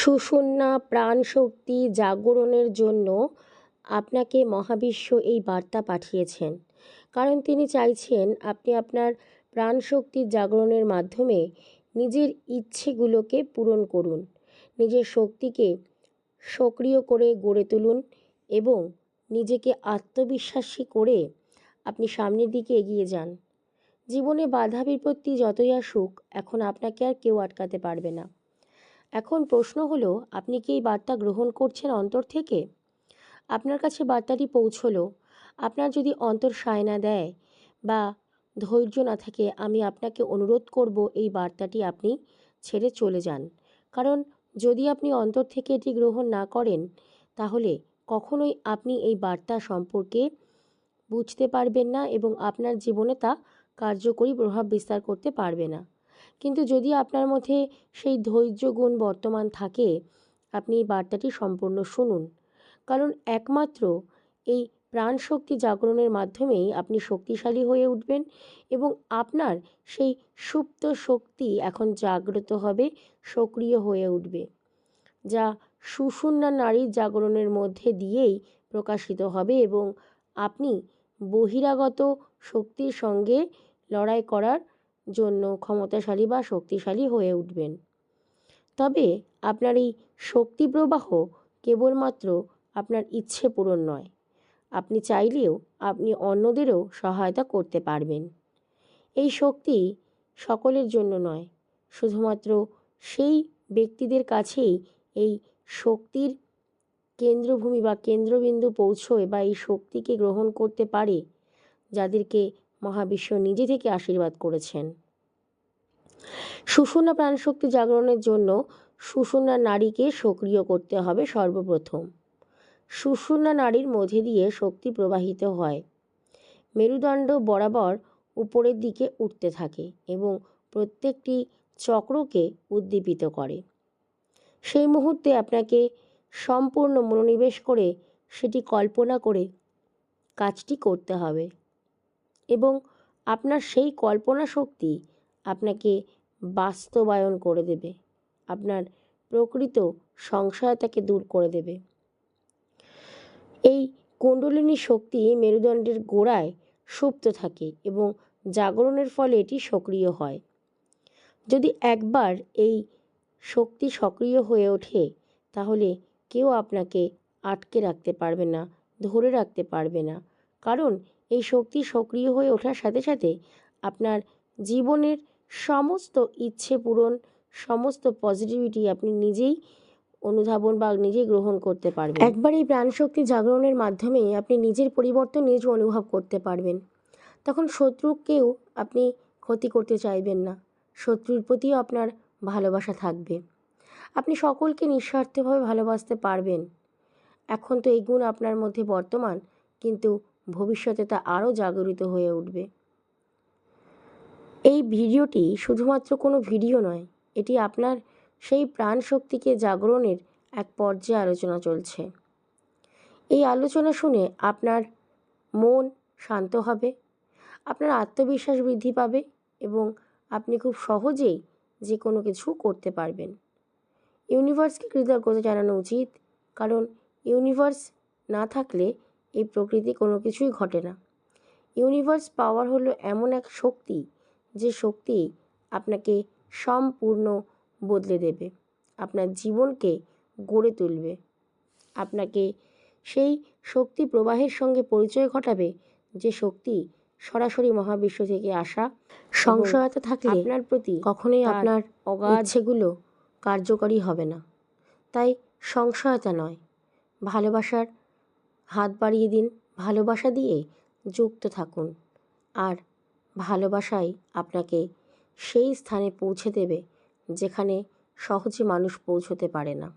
সুষুম্না প্রাণশক্তি জাগরণের জন্য আপনাকে মহাবিশ্ব এই বার্তা পাঠিয়েছেন। কারণ তিনি চাইছেন আপনি আপনার প্রাণশক্তির জাগরণের মাধ্যমে নিজের ইচ্ছেগুলোকে পূরণ করুন, নিজের শক্তিকে সক্রিয় করে গড়ে তুলুন এবং নিজেকে আত্মবিশ্বাসী করে আপনি সামনের দিকে এগিয়ে যান। জীবনে বাধা বিপত্তি যতই আসুক, এখন আপনাকে আর কেউ আটকাতে পারবে না। এখন প্রশ্ন হলো, আপনি কি এই বার্তা গ্রহণ করছেন অন্তর থেকে? আপনার কাছে বার্তাটি পৌঁছলো, আপনার যদি অন্তর সায় না দেয় বা ধৈর্য না থাকে, আমি আপনাকে অনুরোধ করব এই বার্তাটি আপনি ছেড়ে চলে যান। কারণ যদি আপনি অন্তর থেকে এটি গ্রহণ না করেন, তাহলে কখনোই আপনি এই বার্তা সম্পর্কে বুঝতে পারবেন না এবং আপনার জীবনে তা কার্যকরী প্রভাব বিস্তার করতে পারবে না। কিন্তু যদি আপনার মধ্যে সেই ধৈর্য গুণ বর্তমান থাকে, আপনি এই বার্তাটি সম্পূর্ণ শুনুন। কারণ একমাত্র এই প্রাণশক্তি জাগরণের মাধ্যমেই আপনি শক্তিশালী হয়ে উঠবেন এবং আপনার সেই সুপ্ত শক্তি এখন জাগ্রত হবে, সক্রিয় হয়ে উঠবে, যা সুষুম্না নারীর জাগরণের মধ্যে দিয়েই প্রকাশিত হবে এবং আপনি বহিরাগত শক্তির সঙ্গে লড়াই করার জন্য ক্ষমতাশালী বা শক্তিশালী হয়ে উঠবেন। তবে আপনার এই শক্তি প্রবাহ কেবলমাত্র আপনার ইচ্ছে পূরণ নয়। আপনি চাইলেও আপনি অন্যদেরও সহায়তা করতে পারবেন। এই শক্তি সকলের জন্য নয়, শুধুমাত্র সেই ব্যক্তিদের কাছেই এই শক্তির কেন্দ্রভূমি বা কেন্দ্রবিন্দু পৌঁছয় বা এই শক্তিকে গ্রহণ করতে পারে, যাদেরকে মহাবিশ্ব নিজে থেকে আশীর্বাদ করেছেন। সুষুম্না প্রাণশক্তি জাগরণের জন্য সুষুম্না নারীকে সক্রিয় করতে হবে সর্বপ্রথম। সুষুম্না নারীর মধ্যে দিয়ে শক্তি প্রবাহিত হয়। মেরুদণ্ড বরাবর উপরের দিকে উঠতে থাকে এবং প্রত্যেকটি চক্রকে উদ্দীপিত করে। সেই মুহূর্তে আপনাকে সম্পূর্ণ মনোনিবেশ করে সেটি কল্পনা করে কাজটি করতে হবে। এবং আপনার সেই কল্পনা শক্তি আপনাকে বাস্তবায়ন করে দেবে। আপনার প্রকৃত সংশয়তাকে দূর করে দেবে। এই কুণ্ডলিনী শক্তি মেরুদণ্ডের গোড়ায় সুপ্ত থাকে এবং জাগরণের ফলে এটি সক্রিয় হয়। যদি একবার এই শক্তি সক্রিয় হয়ে ওঠে, তাহলে কেউ আপনাকে আটকে রাখতে পারবে না, ধরে রাখতে পারবে না। কারণ এই শক্তি সক্রিয় হয়ে ওঠার সাথে সাথে আপনার জীবনের সমস্ত ইচ্ছে পূরণ, সমস্ত পজিটিভিটি আপনি নিজেই অনুধাবন বা নিজেই গ্রহণ করতে পারবেন। একবার এই প্রাণশক্তি জাগরণের মাধ্যমে আপনি নিজের পরিবর্তন নিজ অনুভব করতে পারবেন। তখন শত্রুকেও আপনি ক্ষতি করতে চাইবেন না। শত্রুর প্রতিও আপনার ভালোবাসা থাকবে। আপনি সকলকে নিঃস্বার্থভাবে ভালোবাসতে পারবেন। এখন তো এই গুণ আপনার মধ্যে বর্তমান, কিন্তু ভবিষ্যতে তা আরও জাগরিত হয়ে উঠবে। এই ভিডিওটি শুধুমাত্র কোনো ভিডিও নয়, এটি আপনার সেই প্রাণ শক্তিকে জাগরণের এক পর্যায়ে আলোচনা চলছে। এই আলোচনা শুনে আপনার মন শান্ত হবে, আপনার আত্মবিশ্বাস বৃদ্ধি পাবে এবং আপনি খুব সহজেই যে কোনো কিছু করতে পারবেন। ইউনিভার্সকে কৃতজ্ঞতা জানানো উচিত, কারণ ইউনিভার্স না থাকলে এই প্রকৃতি কোনো কিছুই ঘটে না। ইউনিভার্স পাওয়ার হলো এমন এক শক্তি যে শক্তি আপনাকে সম্পূর্ণ বদলে দেবে আপনার জীবনকে গড়ে তুলবে। আপনাকে সেই শক্তি প্রবাহের সঙ্গে পরিচয় ঘটাবে যে শক্তি সরাসরি মহাবিশ্ব থেকে আসা সংশয়তা থাকলে আপনার প্রতি কখনোই আপনার অগাধ সেগুলো কার্যকরী হবে না। তাই সংশয়তা নয় ভালোবাসার হাত বাড়িয়ে দিন, ভালোবাসা দিয়ে যুক্ত থাকুন। আর ভালোবাসাই আপনাকে সেই স্থানে পৌঁছে দেবে যেখানে সহজে মানুষ পৌঁছতে পারে না।